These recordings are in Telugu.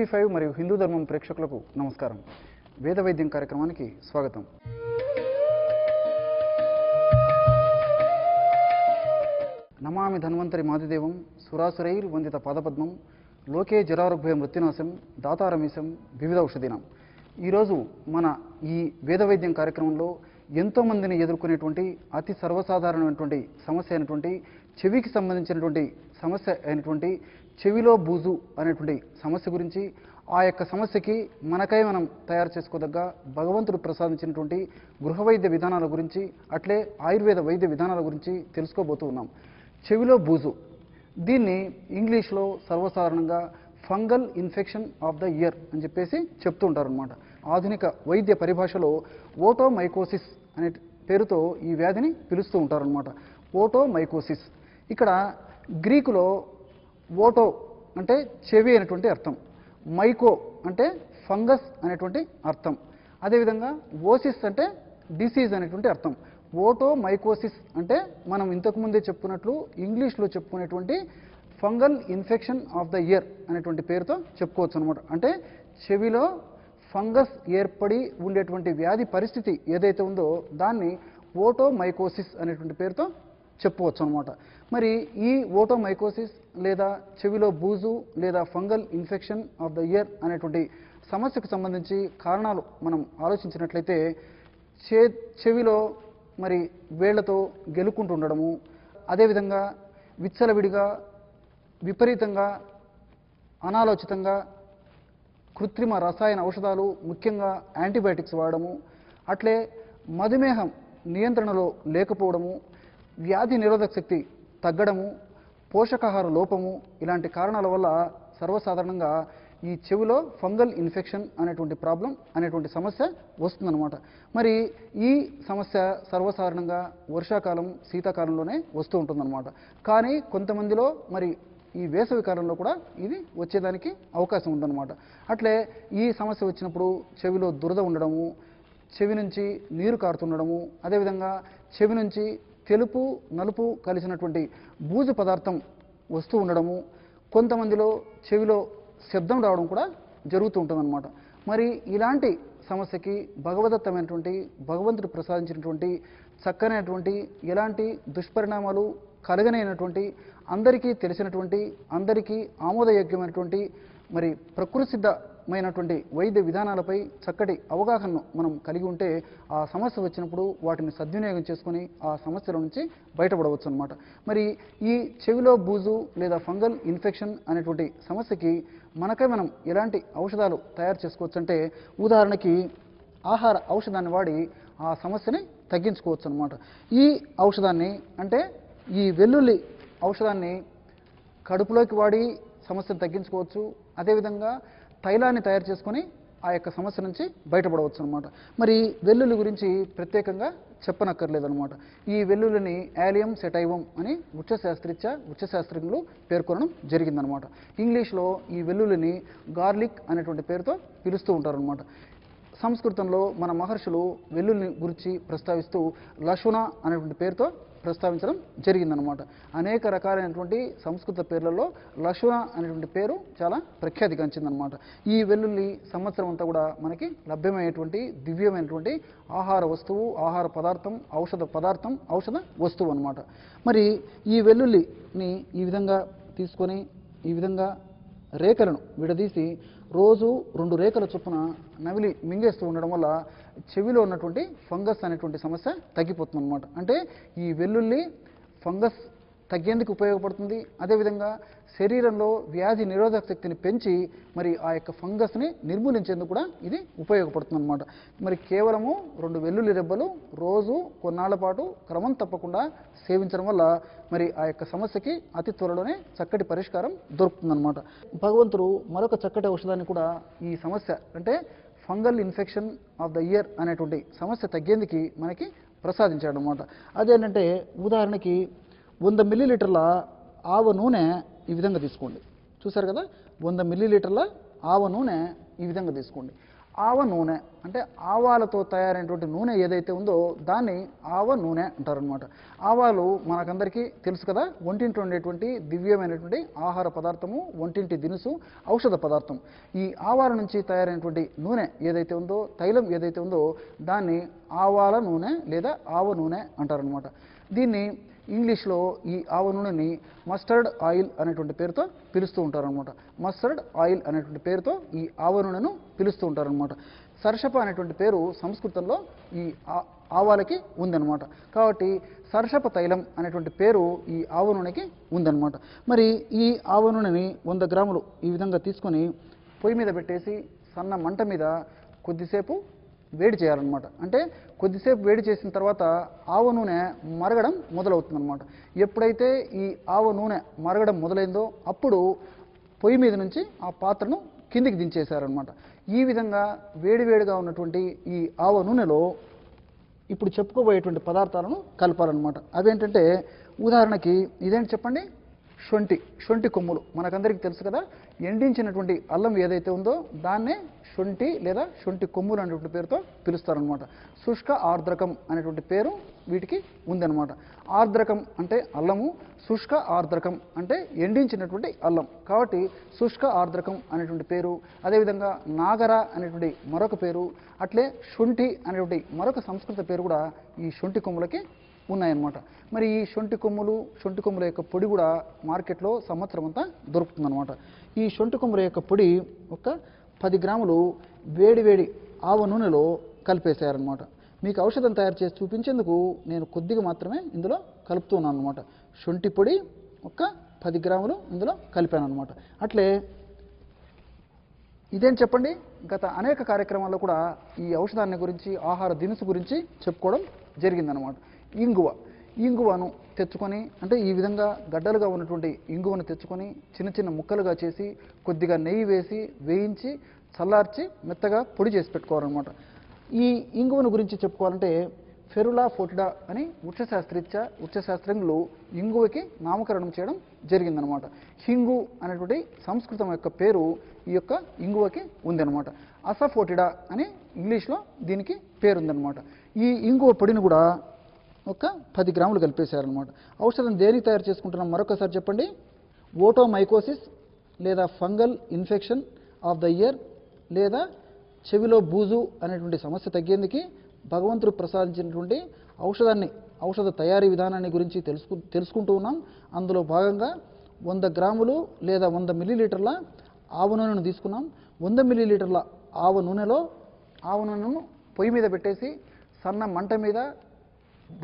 టీవీ ఫైవ్ మరియు హిందూ ధర్మం ప్రేక్షకులకు నమస్కారం. వేద వైద్యం కార్యక్రమానికి స్వాగతం. నమామి ధన్వంతరి మాదిదేవం సురాసురైర్ వందిత పాదపద్మం లోకే జరారుభయ మృత్యునాశం దాతారమీశం వివిధ ఔషధినం. ఈరోజు మన ఈ వేద వైద్యం కార్యక్రమంలో ఎంతోమందిని ఎదుర్కొనేటువంటి అతి సర్వసాధారణమైనటువంటి సమస్య అయినటువంటి చెవికి సంబంధించినటువంటి సమస్య అయినటువంటి చెవిలో బూజు అనేటువంటి సమస్య గురించి ఆ యొక్క సమస్యకి మనకై మనం తయారు చేసుకోదగ్గ భగవంతుడు ప్రసాదించినటువంటి గృహ వైద్య విధానాల గురించి అట్లే ఆయుర్వేద వైద్య విధానాల గురించి తెలుసుకోబోతూ ఉన్నాం. చెవిలో బూజు. దీన్ని ఇంగ్లీష్లో సర్వసాధారణంగా fungal infection of the ear అని చెప్పేసి చెప్తూ ఉంటారనమాట ఆధునిక వైద్య పరిభాషలో ఓటోమైకోసిస్ అనే పేరుతో ఈ వ్యాధిని పిలుస్తూ ఉంటారనమాట ఓటోమైకోసిస్. ఇక్కడ గ్రీకులో ఓటో అంటే చెవి అనేటువంటి అర్థం. మైకో అంటే ఫంగస్ అనేటువంటి అర్థం. అదేవిధంగా ఓసిస్ అంటే డిసీజ్ అనేటువంటి అర్థం. ఓటో మైకోసిస్ అంటే మనం ఇంతకుముందే చెప్పుకున్నట్లు ఇంగ్లీష్లో చెప్పుకునేటువంటి fungal infection of the ear అనేటువంటి పేరుతో చెప్పుకోవచ్చు అనమాట అంటే చెవిలో ఫంగస్ ఏర్పడి ఉండేటువంటి వ్యాధి పరిస్థితి ఏదైతే ఉందో దాన్ని ఓటోమైకోసిస్ అనేటువంటి పేరుతో చెప్పుకోవచ్చు అనమాట మరి ఈ ఓటోమైకోసిస్ లేదా చెవిలో బూజు లేదా fungal infection of the ear అనేటువంటి సమస్యకు సంబంధించి కారణాలు మనం ఆలోచించినట్లయితే చే చెవిలో మరి వేళ్ళతో గెలుక్కుంటూ ఉండడము అదేవిధంగా విచ్చలవిడిగా విపరీతంగా అనాలోచితంగా కృత్రిమ రసాయన ఔషధాలు ముఖ్యంగా యాంటీబయాటిక్స్ వాడడము అట్లే మధుమేహం నియంత్రణలో లేకపోవడము వ్యాధి నిరోధక శక్తి తగ్గడము పోషకాహార లోపము ఇలాంటి కారణాల వల్ల సర్వసాధారణంగా ఈ చెవిలో ఫంగల్ ఇన్ఫెక్షన్ అనేటువంటి ప్రాబ్లం అనేటువంటి సమస్య వస్తుందన్నమాట. మరి ఈ సమస్య సర్వసాధారణంగా వర్షాకాలం శీతాకాలంలోనే వస్తూ ఉంటుందన్నమాట. కానీ కొంతమందిలో మరి ఈ వేసవి కాలంలో కూడా ఇది వచ్చేదానికి అవకాశం ఉందన్నమాట. అట్లే ఈ సమస్య వచ్చినప్పుడు చెవిలో దురద ఉండడము చెవి నుంచి నీరు కారుతుండడము అదేవిధంగా చెవి నుంచి తెలుపు నలుపు కలిసినటువంటి బూజు పదార్థం వస్తూ ఉండడము కొంతమందిలో చెవిలో శబ్దం రావడం కూడా జరుగుతూ ఉంటుందన్నమాట. మరి ఇలాంటి సమస్యకి భగవదత్తమైనటువంటి భగవంతుడు ప్రసాదించినటువంటి చక్కనైనటువంటి ఎలాంటి దుష్పరిణామాలు కలగనైనటువంటి అందరికీ తెలిసినటువంటి అందరికీ ఆమోదయోగ్యమైనటువంటి మరి ప్రకృతి సిద్ధ మైనటువంటి వైద్య విధానాలపై చక్కటి అవగాహనను మనం కలిగి ఉంటే ఆ సమస్య వచ్చినప్పుడు వాటిని సద్వినియోగం చేసుకొని ఆ సమస్యల నుంచి బయటపడవచ్చు అనమాట మరి ఈ చెవిలో బూజు లేదా ఫంగల్ ఇన్ఫెక్షన్ అనేటువంటి సమస్యకి మనకే మనం ఎలాంటి ఔషధాలు తయారు చేసుకోవచ్చు అంటే ఉదాహరణకి ఆహార ఔషధాన్ని వాడి ఆ సమస్యని తగ్గించుకోవచ్చు అనమాట ఈ ఔషధాన్ని అంటే ఈ వెల్లుల్లి ఔషధాన్ని కడుపులోకి వాడి సమస్యను తగ్గించుకోవచ్చు. అదేవిధంగా తైలాన్ని తయారు చేసుకొని ఆ యొక్క సమస్య నుంచి బయటపడవచ్చు అనమాట మరి వెల్లుల్లి గురించి ప్రత్యేకంగా చెప్పనక్కర్లేదనమాట ఈ వెల్లుల్లిని యాలియం సెటైవం అని ఉచ్చశాస్త్రీత్య ఉచ్చశాస్త్రజ్ఞులు పేర్కొనడం జరిగిందనమాట ఇంగ్లీష్లో ఈ వెల్లుల్లిని గార్లిక్ అనేటువంటి పేరుతో పిలుస్తూ ఉంటారనమాట సంస్కృతంలో మన మహర్షులు వెల్లుల్లిని గురించి ప్రస్తావిస్తూ లశున అనేటువంటి పేరుతో ప్రస్తావించడం జరిగిందనమాట అనేక రకాలైనటువంటి సంస్కృత పేర్లలో లశున అనేటువంటి పేరు చాలా ప్రఖ్యాతిగాంచిందనమాట ఈ వెల్లుల్లి సంవత్సరం అంతా కూడా మనకి లభ్యమైనటువంటి దివ్యమైనటువంటి ఆహార వస్తువు ఆహార పదార్థం ఔషధ పదార్థం ఔషధ వస్తువు అనమాట మరి ఈ వెల్లుల్లిని ఈ విధంగా తీసుకొని ఈ విధంగా రేఖలను విడదీసి రోజు రెండు రేఖల చొప్పున నవిలి మింగేస్తూ ఉండడం వల్ల చెవిలో ఉన్నటువంటి ఫంగస్ అనేటువంటి సమస్య తగ్గిపోతుంది అనమాట అంటే ఈ వెల్లుల్లి ఫంగస్ తగ్గేందుకు ఉపయోగపడుతుంది. అదేవిధంగా శరీరంలో వ్యాధి నిరోధక శక్తిని పెంచి మరి ఆ యొక్క ఫంగస్ని నిర్మూలించేందుకు కూడా ఇది ఉపయోగపడుతుంది అనమాట మరి కేవలము రెండు వెల్లుల్లి రెబ్బలు రోజు కొన్నాళ్ళ పాటు క్రమం తప్పకుండా సేవించడం వల్ల మరి ఆ యొక్క సమస్యకి అతి త్వరలోనే చక్కటి పరిష్కారం దొరుకుతుందన్నమాట. భగవంతుడు మరొక చక్కటి ఔషధాన్ని కూడా ఈ సమస్య అంటే fungal infection of the ear అనేటువంటి సమస్య తగ్గేందుకు మనకి ప్రసాదించాడు అనమాట అదేంటంటే ఉదాహరణకి వంద మిల్లీలీటర్ల ఆవ నూనె ఈ విధంగా తీసుకోండి. చూసారు కదా? వంద మిల్లీలీటర్ల ఆవ నూనె ఈ విధంగా తీసుకోండి. ఆవ నూనె అంటే ఆవాలతో తయారైనటువంటి నూనె ఏదైతే ఉందో దాన్ని ఆవ నూనె అంటారనమాట ఆవాలు మనకందరికీ తెలుసు కదా? ఒంటింటి ఉండేటువంటి దివ్యమైనటువంటి ఆహార పదార్థము ఒంటింటి దినుసు ఔషధ పదార్థం. ఈ ఆవాల నుంచి తయారైనటువంటి నూనె ఏదైతే ఉందో తైలం ఏదైతే ఉందో దాన్ని ఆవాల నూనె లేదా ఆవ నూనె అంటారనమాట దీన్ని ఇంగ్లీష్లో ఈ ఆవ నూనెని మస్టర్డ్ ఆయిల్ అనేటువంటి పేరుతో పిలుస్తూ ఉంటారనమాట మస్టర్డ్ ఆయిల్ అనేటువంటి పేరుతో ఈ ఆవ నూనెను పిలుస్తూ ఉంటారనమాట సర్షప అనేటువంటి పేరు సంస్కృతంలో ఈ ఆ- ఆవాలకి ఉందన్నమాట. కాబట్టి సర్షప తైలం అనేటువంటి పేరు ఈ ఆవ నూనెకి ఉందన్నమాట. మరి ఈ ఆవ నూనెని వంద గ్రాములు ఈ విధంగా తీసుకొని పొయ్యి మీద పెట్టేసి సన్న మంట మీద కొద్దిసేపు వేడి చేయాలన్నమాట. అంటే కొద్దిసేపు వేడి చేసిన తర్వాత ఆవ నూనె మరగడం మొదలవుతుందన్నమాట. ఎప్పుడైతే ఈ ఆవ నూనె మరగడం మొదలైందో అప్పుడు పొయ్యి మీద నుంచి ఆ పాత్రను కిందికి దించేశారనమాట ఈ విధంగా వేడివేడిగా ఉన్నటువంటి ఈ ఆవ నూనెలో ఇప్పుడు చెప్పుకోబోయేటువంటి పదార్థాలను కలపాలన్నమాట. అవేంటంటే ఉదాహరణకి ఇదేంటి చెప్పండి? శొంఠి శొంఠి కొమ్ములు. మనకందరికీ తెలుసు కదా ఎండించినటువంటి అల్లం ఏదైతే ఉందో దాన్నే శొంఠి లేదా శొంఠి కొమ్ములు అనేటువంటి పేరుతో పిలుస్తారనమాట శుష్క ఆర్ద్రకం అనేటువంటి పేరు వీటికి ఉందన్నమాట. ఆర్ద్రకం అంటే అల్లము శుష్క ఆర్ద్రకం అంటే ఎండించినటువంటి అల్లం. కాబట్టి శుష్క ఆర్ద్రకం అనేటువంటి పేరు అదేవిధంగా నాగర అనేటువంటి మరొక పేరు అట్లే శొంఠి అనేటువంటి మరొక సంస్కృత పేరు కూడా ఈ శొంఠి కొమ్ములకి ఉన్నాయన్నమాట. మరి ఈ శొంఠి కొమ్ములు శొంఠి కొమ్ముల యొక్క పొడి కూడా మార్కెట్లో సంవత్సరం అంతా దొరుకుతుందన్నమాట. ఈ శొంఠి కొమ్ముల యొక్క పొడి ఒక పది గ్రాములు వేడి వేడి ఆవ నూనెలో కలిపేశారనమాట మీకు ఔషధం తయారు చేసి చూపించేందుకు నేను కొద్దిగా మాత్రమే ఇందులో కలుపుతున్నాను అనమాట శొంఠి పొడి ఒక పది గ్రాములు ఇందులో కలిపాను అనమాట అట్లే ఇదేం చెప్పండి? గత అనేక కార్యక్రమాల్లో కూడా ఈ ఔషధాన్ని గురించి ఆహార దినుసు గురించి చెప్పుకోవడం జరిగిందనమాట ఇంగువ. ఇంగువను తెచ్చుకొని అంటే ఈ విధంగా గడ్డలుగా ఉన్నటువంటి ఇంగువను తెచ్చుకొని చిన్న చిన్న ముక్కలుగా చేసి కొద్దిగా నెయ్యి వేసి వేయించి చల్లార్చి మెత్తగా పొడి చేసి పెట్టుకోవాలన్నమాట. ఈ ఇంగువను గురించి చెప్పుకోవాలంటే ఫెరులా ఫోటిడా అని వృక్షశాస్త్రీత్యా వృక్షశాస్త్రంలో ఇంగువకి నామకరణం చేయడం జరిగిందనమాట హింగు అనేటువంటి సంస్కృతం యొక్క పేరు ఈ యొక్క ఇంగువకి ఉందన్నమాట. అసఫోటిడా అని ఇంగ్లీష్లో దీనికి పేరుందనమాట ఈ ఇంగువ పొడిని కూడా ఒక పది గ్రాములు కలిపేశారనమాట ఔషధం దేనికి తయారు చేసుకుంటున్నాం? మరొకసారి చెప్పండి. ఓటోమైకోసిస్ లేదా fungal infection of the ear లేదా చెవిలో బూజు అనేటువంటి సమస్య తగ్గేందుకు భగవంతుడు ప్రసాదించినటువంటి ఔషధాన్ని ఔషధ తయారీ విధానాన్ని గురించి తెలుసుకు తెలుసుకుంటూ ఉన్నాం. అందులో భాగంగా వంద గ్రాములు లేదా వంద మిల్లీలీటర్ల ఆవ నూనెను తీసుకున్నాం. వంద మిల్లీలీటర్ల ఆవ నూనెలో ఆవ నూనెను పొయ్యి మీద పెట్టేసి సన్న మంట మీద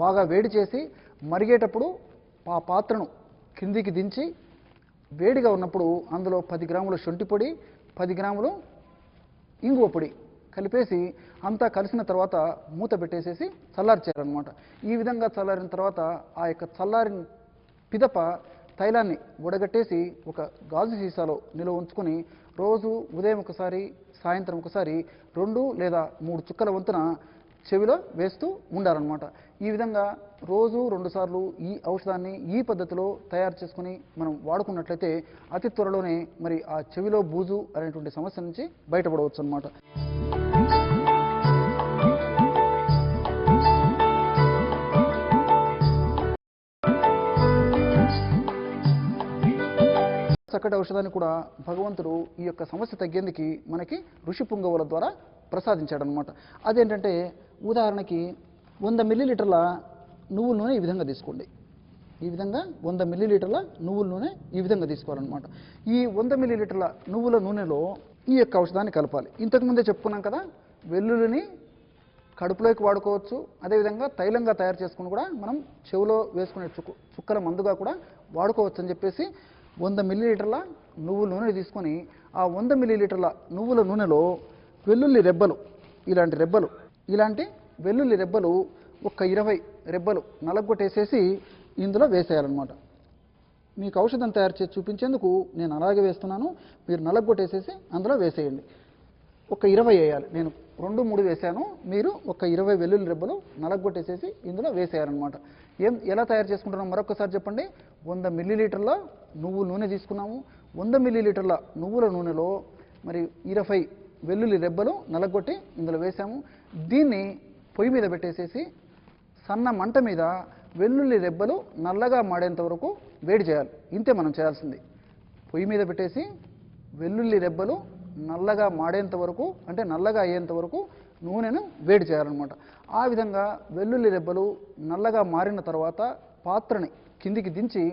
బాగా వేడి చేసి మరిగేటప్పుడు ఆ పాత్రను కిందికి దించి వేడిగా ఉన్నప్పుడు అందులో పది గ్రాముల శొంఠి పొడి పది గ్రాములు ఇంగువ పొడి కలిపేసి అంతా కలిసిన తర్వాత మూత పెట్టేసేసి చల్లార్చారనమాట ఈ విధంగా చల్లారిన తర్వాత ఆ యొక్క చల్లారిన పిదప తైలాన్ని ఉడగట్టేసి ఒక గాజు సీసాలో నిల్వ ఉంచుకొని రోజు ఉదయం ఒకసారి సాయంత్రం ఒకసారి రెండు లేదా మూడు చుక్కల వంతున చెవిలో వేస్తూ ఉండాలన్నమాట. ఈ విధంగా రోజు రెండుసార్లు ఈ ఔషధాన్ని ఈ పద్ధతిలో తయారు చేసుకుని మనం వాడుకున్నట్లయితే అతి త్వరలోనే మరి ఆ చెవిలో బూజు అనేటువంటి సమస్య నుంచి బయటపడవచ్చు అనమాట చక్కటి ఔషధాన్ని కూడా భగవంతుడు ఈ యొక్క సమస్య తగ్గేందుకు మనకి ఋషి పుంగవుల ద్వారా ప్రసాదించాడనమాట అదేంటంటే ఉదాహరణకి వంద మిల్లీలీటర్ల నువ్వుల నూనె ఈ విధంగా తీసుకోండి. ఈ విధంగా వంద మిల్లీలీటర్ల నువ్వుల నూనె ఈ విధంగా తీసుకోవాలన్నమాట. ఈ వంద మిల్లీలీటర్ల నువ్వుల నూనెలో ఈ యొక్క ఔషధాన్ని కలపాలి. ఇంతకుముందే చెప్పుకున్నాం కదా వెల్లుల్లిని కడుపులోకి వాడుకోవచ్చు. అదేవిధంగా తైలంగా తయారు చేసుకుని కూడా మనం చెవిలో వేసుకునే చుక్కు చుక్కల మందుగా కూడా వాడుకోవచ్చు అని చెప్పేసి వంద మిల్లీలీటర్ల నువ్వుల నూనె తీసుకొని ఆ వంద మిల్లీలీటర్ల నువ్వుల నూనెలో వెల్లుల్లి రెబ్బలు ఇలాంటి రెబ్బలు ఇలాంటి వెల్లుల్లి రెబ్బలు ఒక ఇరవై రెబ్బలు నలగొట్టేసేసి ఇందులో వేసేయాలన్నమాట. మీకు ఔషధం తయారు చేసి చూపించేందుకు నేను అలాగే వేస్తున్నాను. మీరు నలగొట్టేసేసి అందులో వేసేయండి. ఒక ఇరవై వేయాలి. నేను రెండు మూడు వేసాను మీరు ఒక ఇరవై వెల్లుల్లి రెబ్బలు నలగొట్టేసేసి ఇందులో వేసేయాలన్నమాట. ఏం ఎలా తయారు చేసుకుంటున్నాం? మరొకసారి చెప్పండి. వంద మిల్లీలీటర్ల నువ్వుల నూనె తీసుకున్నాము వంద మిల్లీలీటర్ల నువ్వుల నూనెలో మరి ఇరవై వెల్లుల్లి రెబ్బలు నలగొట్టి ఇందులో వేసాము దీన్ని పొయ్యి మీద పెట్టేసేసి సన్న మంట మీద వెల్లుల్లి రెబ్బలు నల్లగా మాడేంత వరకు వేడి చేయాలి. ఇంతే మనం చేయాల్సింది. పొయ్యి మీద పెట్టేసి వెల్లుల్లి రెబ్బలు నల్లగా మాడేంత వరకు అంటే నల్లగా అయ్యేంత వరకు నూనెను వేడి చేయాలన్నమాట. ఆ విధంగా వెల్లుల్లి రెబ్బలు నల్లగా మారిన తర్వాత పాత్రని కిందికి దించి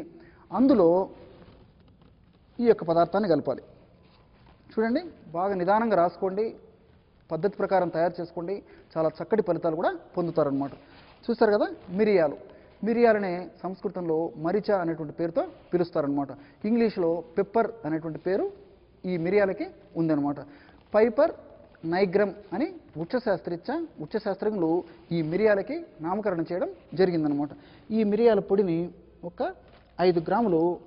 అందులో ఈ యొక్క పదార్థాన్ని కలపాలి. చూడండి బాగా నిదానంగా రాసుకోండి. పద్ధతి ప్రకారం తయారు చేసుకోండి. చాలా చక్కటి ఫలితాలు కూడా పొందుతారనమాట చూస్తారు కదా? మిరియాలు. మిరియాలనే సంస్కృతంలో మరిచ అనేటువంటి పేరుతో పిలుస్తారనమాట ఇంగ్లీష్లో పెప్పర్ అనేటువంటి పేరు ఈ మిరియాలకి ఉందన్నమాట. పైపర్ నైగ్రమ్ అని ఉచ్చశాస్త్రీత్య ఉచ్చశాస్త్రజ్ఞులు ఈ మిరియాలకి నామకరణం చేయడం జరిగిందనమాట ఈ మిరియాల పొడిని ఒక ఐదు గ్రాములు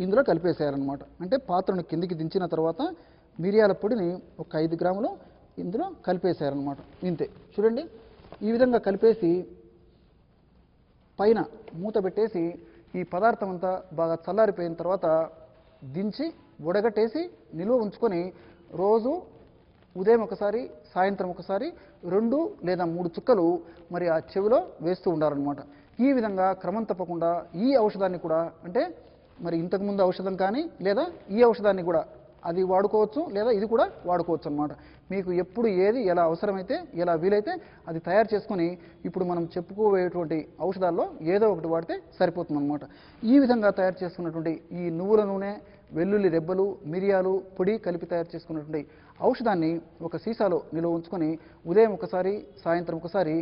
ఇందులో కలిపేసేయాలన్నమాట. అంటే పాత్రను కిందికి దించిన తర్వాత మిరియాల పొడిని ఒక ఐదు గ్రాములు ఇందులో కలిపేశారనమాట ఇంతే. చూడండి ఈ విధంగా కలిపేసి పైన మూత పెట్టేసి ఈ పదార్థం అంతా బాగా చల్లారిపోయిన తర్వాత దించి ఉడగట్టేసి నిల్వ ఉంచుకొని రోజు ఉదయం ఒకసారి సాయంత్రం ఒకసారి రెండు లేదా మూడు చుక్కలు మరి ఆ చెవిలో వేస్తూ ఉండాలన్నమాట. ఈ విధంగా క్రమం తప్పకుండా ఈ ఔషధాన్ని కూడా అంటే మరి ఇంతకుముందు ఔషధం కానీ లేదా ఈ ఔషధాన్ని కూడా అది వాడుకోవచ్చు లేదా ఇది కూడా వాడుకోవచ్చు అనమాట మీకు ఎప్పుడు ఏది ఎలా అవసరమైతే ఎలా వీలైతే అది తయారు చేసుకొని ఇప్పుడు మనం చెప్పుకోబోయేటువంటి ఔషధాల్లో ఏదో ఒకటి వాడితే సరిపోతుందన్నమాట. ఈ విధంగా తయారు చేసుకున్నటువంటి ఈ నువ్వుల నూనె వెల్లుల్లి రెబ్బలు మిరియాలు పొడి కలిపి తయారు చేసుకున్నటువంటి ఔషధాన్ని ఒక సీసాలో నిలువ ఉంచుకొని ఉదయం ఒకసారి సాయంత్రం ఒకసారి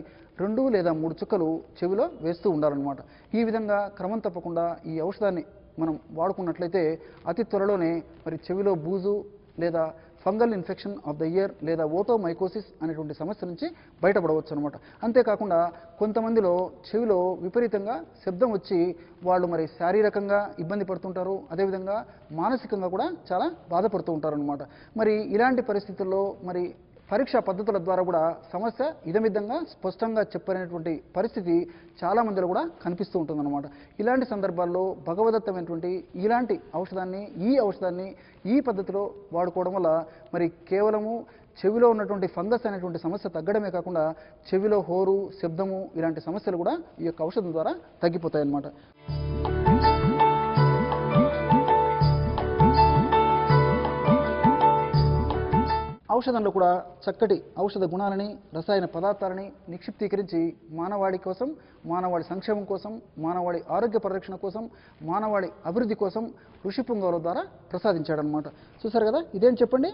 రెండు లేదా మూడు చుక్కలు చెవిలో వేస్తూ ఉండాలన్నమాట. ఈ విధంగా క్రమం తప్పకుండా ఈ ఔషధాన్ని మనం వాడుకున్నట్లయితే అతి త్వరలోనే మరి చెవిలో బూజు లేదా fungal infection of the ear లేదా ఓటోమైకోసిస్ అనేటువంటి సమస్య నుంచి బయటపడవచ్చు అనమాట అంతేకాకుండా కొంతమందిలో చెవిలో విపరీతంగా శబ్దం వచ్చి వాళ్ళు మరి శారీరకంగా ఇబ్బంది పడుతుంటారు అదేవిధంగా మానసికంగా కూడా చాలా బాధపడుతూ ఉంటారు అనమాట మరి ఇలాంటి పరిస్థితుల్లో మరి పరీక్ష పద్ధతుల ద్వారా కూడా సమస్య ఇదమిద్దంగా స్పష్టంగా చెప్పనేటువంటి పరిస్థితి చాలామందిలో కూడా కనిపిస్తూ ఉంటుందన్నమాట. ఇలాంటి సందర్భాల్లో భగవదత్తమైనటువంటి ఇలాంటి ఔషధాన్ని ఈ ఔషధాన్ని ఈ పద్ధతిలో వాడుకోవడం వల్ల మరి కేవలము చెవిలో ఉన్నటువంటి ఫంగస్ అనేటువంటి సమస్య తగ్గడమే కాకుండా చెవిలో హోరు శబ్దము ఇలాంటి సమస్యలు కూడా ఈ యొక్క ఔషధం ద్వారా తగ్గిపోతాయి ఔషధంలో కూడా చక్కటి ఔషధ గుణాలని రసాయన పదార్థాలని నిక్షిప్తీకరించి మానవాళి కోసం మానవాళి సంక్షేమం కోసం మానవాడి ఆరోగ్య పరిరక్షణ కోసం మానవాళి అభివృద్ధి కోసం ఋషి పుంగవుల ద్వారా ప్రసాదించాడనమాట చూసారు కదా? ఇదేం చెప్పండి?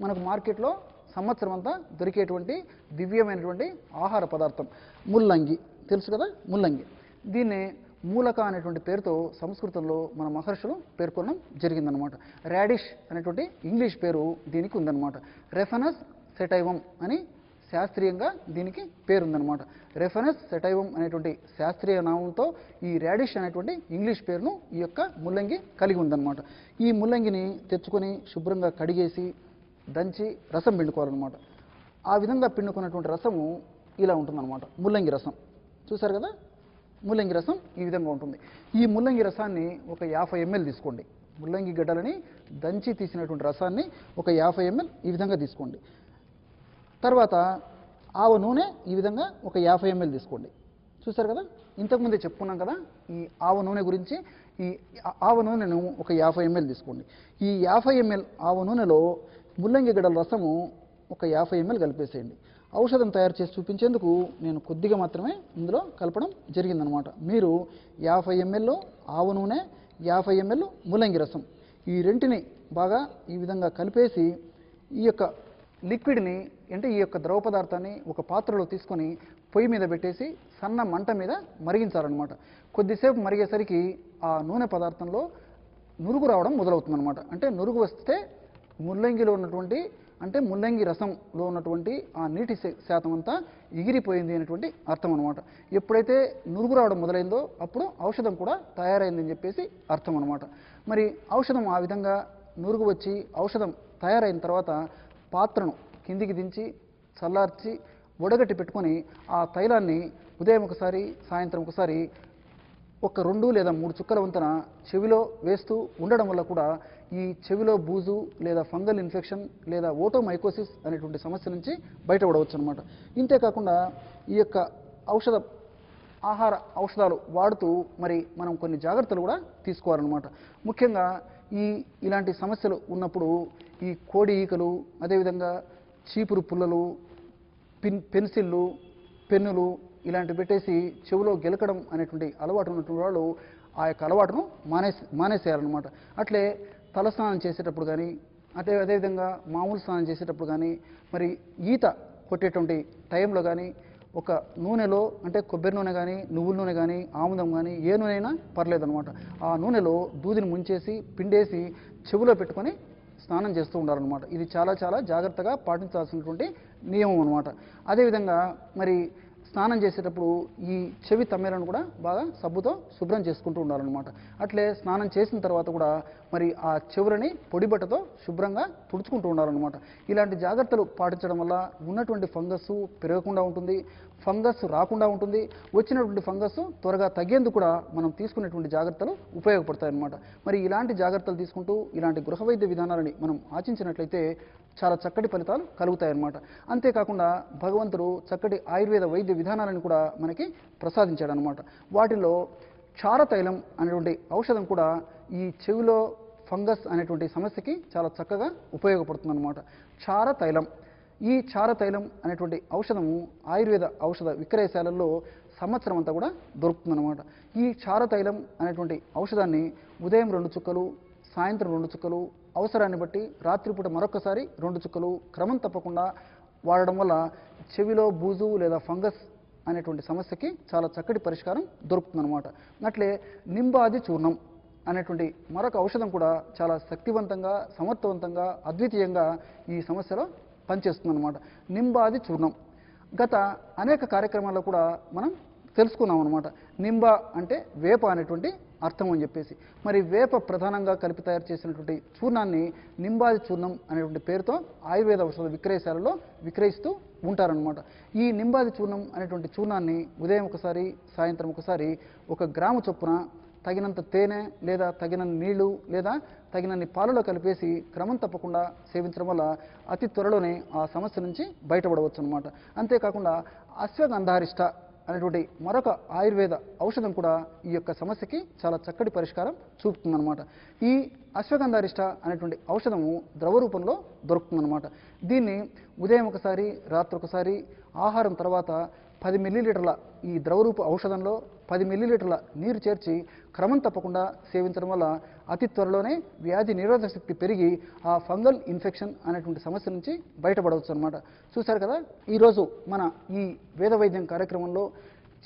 మనకు మార్కెట్లో సంవత్సరం అంతా దొరికేటువంటి దివ్యమైనటువంటి ఆహార పదార్థం ముల్లంగి. తెలుసు కదా? ముల్లంగి. దీన్ని మూలక అనేటువంటి పేరుతో సంస్కృతంలో మన మహర్షులు పేర్కొనడం జరిగిందనమాట రాడిష్ అనేటువంటి ఇంగ్లీష్ పేరు దీనికి ఉందన్నమాట. రెఫనస్ సెటైవం అని శాస్త్రీయంగా దీనికి పేరుందనమాట రెఫరెన్స్ సెటైవం అనేటువంటి శాస్త్రీయ నామంతో ఈ రాడిష్ అనేటువంటి ఇంగ్లీష్ పేరును ఈ యొక్క ముల్లంగి కలిగి ఉందన్నమాట. ఈ ముల్లంగిని తెచ్చుకొని శుభ్రంగా కడిగేసి దంచి రసం పిండుకోవాలన్నమాట. ఆ విధంగా పిండుకున్నటువంటి రసము ఇలా ఉంటుందన్నమాట. ముల్లంగి రసం. చూసారు కదా? ముల్లంగి రసం ఈ విధంగా ఉంటుంది. ఈ ముల్లంగి రసాన్ని ఒక యాభై ఎంఎల్ తీసుకోండి. ముల్లంగి గడ్డలని దంచి తీసినటువంటి రసాన్ని ఒక యాభై ఎంఎల్ ఈ విధంగా తీసుకోండి. తర్వాత ఆవ నూనె ఈ విధంగా ఒక యాభై ఎంఎల్ తీసుకోండి. చూసారు కదా? ఇంతకుముందే చెప్పుకున్నాం కదా? ఈ ఆవ నూనె గురించి ఈ ఆవ నూనెను ఒక యాభై ఎంఎల్ తీసుకోండి. ఈ యాభై ఎంఎల్ ఆవ నూనెలో ముల్లంగి గడ్డల రసము ఒక యాభై ఎంఎల్ కలిపేసేయండి. ఔషధం తయారు చేసి చూపించేందుకు నేను కొద్దిగా మాత్రమే ఇందులో కలపడం జరిగిందనమాట. మీరు యాభై ఎంఎల్లో ఆవ నూనె యాభై ఎంఎల్ ముల్లంగి రసం ఈ రెంటిని బాగా ఈ విధంగా కలిపేసి ఈ యొక్క లిక్విడ్ని అంటే ఈ యొక్క ద్రవ పదార్థాన్ని ఒక పాత్రలో తీసుకొని పొయ్యి మీద పెట్టేసి సన్న మంట మీద మరిగించాలన్నమాట. కొద్దిసేపు మరిగేసరికి ఆ నూనె పదార్థంలో నురుగు రావడం మొదలవుతుందన్నమాట. అంటే నురుగు వస్తే ముల్లంగిలో ఉన్నటువంటి అంటే ముల్లంగి రసంలో ఉన్నటువంటి ఆ నీటి శాతం అంతా ఎగిరిపోయింది అనేటువంటి అర్థం అనమాట ఎప్పుడైతే నురుగు రావడం మొదలైందో అప్పుడు ఔషధం కూడా తయారైందని చెప్పేసి అర్థం అనమాట మరి ఔషధం ఆ విధంగా నురుగు వచ్చి ఔషధం తయారైన తర్వాత పాత్రను కిందికి దించి చల్లార్చి వడగట్టి పెట్టుకొని ఆ తైలాన్ని ఉదయం ఒకసారి సాయంత్రం ఒకసారి ఒక రెండు లేదా మూడు చుక్కల వంతన చెవిలో వేస్తూ ఉండడం వల్ల కూడా ఈ చెవిలో బూజు లేదా ఫంగల్ ఇన్ఫెక్షన్ లేదా ఓటోమైకోసిస్ అనేటువంటి సమస్య నుంచి బయటపడవచ్చు అనమాట ఇంతేకాకుండా ఈ యొక్క ఔషధ ఆహార ఔషధాలు వాడుతూ మరి మనం కొన్ని జాగ్రత్తలు కూడా తీసుకోవాలన్నమాట. ముఖ్యంగా ఈ ఇలాంటి సమస్యలు ఉన్నప్పుడు ఈ కోడి ఈకలు అదేవిధంగా చీపురు పుల్లలు పిన్ పెన్సిళ్ళు పెన్నులు ఇలాంటివి పెట్టేసి చెవిలో గెలకడం అనేటువంటి అలవాటు ఉన్నటువంటి వాళ్ళు ఆ యొక్క అలవాటును మానేసి మానేసేయాలన్నమాట. అట్లే తలస్నానం చేసేటప్పుడు కానీ అదే అదేవిధంగా మామూలు స్నానం చేసేటప్పుడు కానీ మరి ఈత కొట్టేటువంటి టైంలో కానీ ఒక నూనెలో అంటే కొబ్బరి నూనె కానీ నువ్వుల నూనె కానీ ఆముదం కానీ ఏ నూనె అయినా పర్లేదనమాట ఆ నూనెలో దూదిని ముంచేసి పిండేసి చెవిలో పెట్టుకొని స్నానం చేస్తూ ఉండాలన్నమాట. ఇది చాలా చాలా జాగ్రత్తగా పాటించాల్సినటువంటి నియమం అనమాట అదేవిధంగా మరి స్నానం చేసేటప్పుడు ఈ చెవి తమ్మేలను కూడా బాగా సబ్బుతో శుభ్రం చేసుకుంటూ ఉండాలన్నమాట. అట్లే స్నానం చేసిన తర్వాత కూడా మరి ఆ చెవులని పొడిబట్టతో శుభ్రంగా తుడుచుకుంటూ ఉండాలన్నమాట. ఇలాంటి జాగ్రత్తలు పాటించడం వల్ల ఉన్నటువంటి ఫంగస్ పెరగకుండా ఉంటుంది. ఫంగస్ రాకుండా ఉంటుంది. వచ్చినటువంటి ఫంగస్ త్వరగా తగ్గేందుకు కూడా మనం తీసుకునేటువంటి జాగ్రత్తలు ఉపయోగపడతాయన్నమాట. మరి ఇలాంటి జాగ్రత్తలు తీసుకుంటూ ఇలాంటి గృహ వైద్య విధానాలని మనం ఆచించినట్లయితే చాలా చక్కటి ఫలితాలు కలుగుతాయన్నమాట. అంతేకాకుండా భగవంతుడు చక్కటి ఆయుర్వేద వైద్య విధానాలను కూడా మనకి ప్రసాదించాడనమాట వాటిలో క్షారతైలం అనేటువంటి ఔషధం కూడా ఈ చెవిలో ఫంగస్ అనేటువంటి సమస్యకి చాలా చక్కగా ఉపయోగపడుతుందన్నమాట. క్షారతైలం ఈ చారతైలం అనేటువంటి ఔషధము ఆయుర్వేద ఔషధ విక్రయశాలల్లో సంవత్సరం అంతా కూడా దొరుకుతుందన్నమాట. ఈ చారతైలం అనేటువంటి ఔషధాన్ని ఉదయం రెండు చుక్కలు సాయంత్రం రెండు చుక్కలు అవసరాన్ని బట్టి రాత్రిపూట మరొకసారి రెండు చుక్కలు క్రమం తప్పకుండా వాడడం వల్ల చెవిలో బూజు లేదా ఫంగస్ అనేటువంటి సమస్యకి చాలా చక్కటి పరిష్కారం దొరుకుతుందన్నమాట. అట్లే నింబాది చూర్ణం అనేటువంటి మరొక ఔషధం కూడా చాలా శక్తివంతంగా సమర్థవంతంగా అద్వితీయంగా ఈ సమస్యలో పనిచేస్తుందన్నమాట. నింబాది చూర్ణం. గత అనేక కార్యక్రమాల్లో కూడా మనం తెలుసుకున్నాం అనమాట నింబ అంటే వేప అనేటువంటి అర్థం అని చెప్పేసి. మరి వేప ప్రధానంగా కలిపి తయారు చేసినటువంటి చూర్ణాన్ని నింబాది చూర్ణం అనేటువంటి పేరుతో ఆయుర్వేద ఔషధ విక్రయశాలలో విక్రయిస్తూ ఉంటారనమాట ఈ నింబాది చూర్ణం అనేటువంటి చూర్ణాన్ని ఉదయం ఒకసారి సాయంత్రం ఒకసారి ఒక గ్రాము చొప్పున తగినంత తేనె లేదా తగినంత నీళ్ళు లేదా తగినన్ని పాలలో కలిపేసి క్రమం తప్పకుండా సేవించడం వల్ల అతి త్వరలోనే ఆ సమస్య నుంచి బయటపడవచ్చు అనమాట అంతేకాకుండా అశ్వగంధారిష్ట అనేటువంటి మరొక ఆయుర్వేద ఔషధం కూడా ఈ యొక్క సమస్యకి చాలా చక్కటి పరిష్కారం చూపుతుందన్నమాట. ఈ అశ్వగంధారిష్ట అనేటువంటి ఔషధము ద్రవ రూపంలో దొరుకుతుందన్నమాట. దీన్ని ఉదయం ఒకసారి రాత్రి ఒకసారి ఆహారం తర్వాత పది మిల్లీలీటర్ల ఈ ద్రవరూప ఔషధంలో పది మిల్లీలీటర్ల నీరు చేర్చి క్రమం తప్పకుండా సేవించడం వల్ల అతి త్వరలోనే వ్యాధి నిరోధక శక్తి పెరిగి ఆ ఫంగల్ ఇన్ఫెక్షన్ అనేటువంటి సమస్య నుంచి బయటపడవచ్చు అనమాట చూశారు కదా? ఈరోజు మన ఈ వేద వైద్యం కార్యక్రమంలో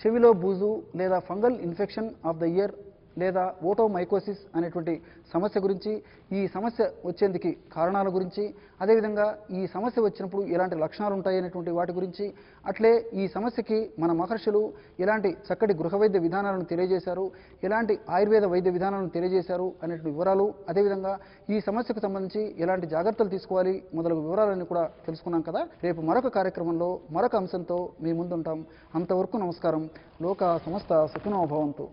చెవిలో బూజు లేదా fungal infection of the ear లేదా ఓటోమైకోసిస్ అనేటువంటి సమస్య గురించి ఈ సమస్య వచ్చేందుకు కారణాల గురించి అదేవిధంగా ఈ సమస్య వచ్చినప్పుడు ఎలాంటి లక్షణాలు ఉంటాయి అనేటువంటి వాటి గురించి అట్లే ఈ సమస్యకి మన మహర్షులు ఎలాంటి చక్కటి గృహ వైద్య విధానాలను తెలియజేశారు ఎలాంటి ఆయుర్వేద వైద్య విధానాలను తెలియజేశారు అనేటువంటి వివరాలు అదేవిధంగా ఈ సమస్యకు సంబంధించి ఎలాంటి జాగ్రత్తలు తీసుకోవాలి మొదలగు వివరాలన్నీ కూడా తెలుసుకున్నాం కదా. రేపు మరొక కార్యక్రమంలో మరొక అంశంతో మీ ముందుంటాం. అంతవరకు నమస్కారం. లోక సమస్త సుఖినో భవంతు.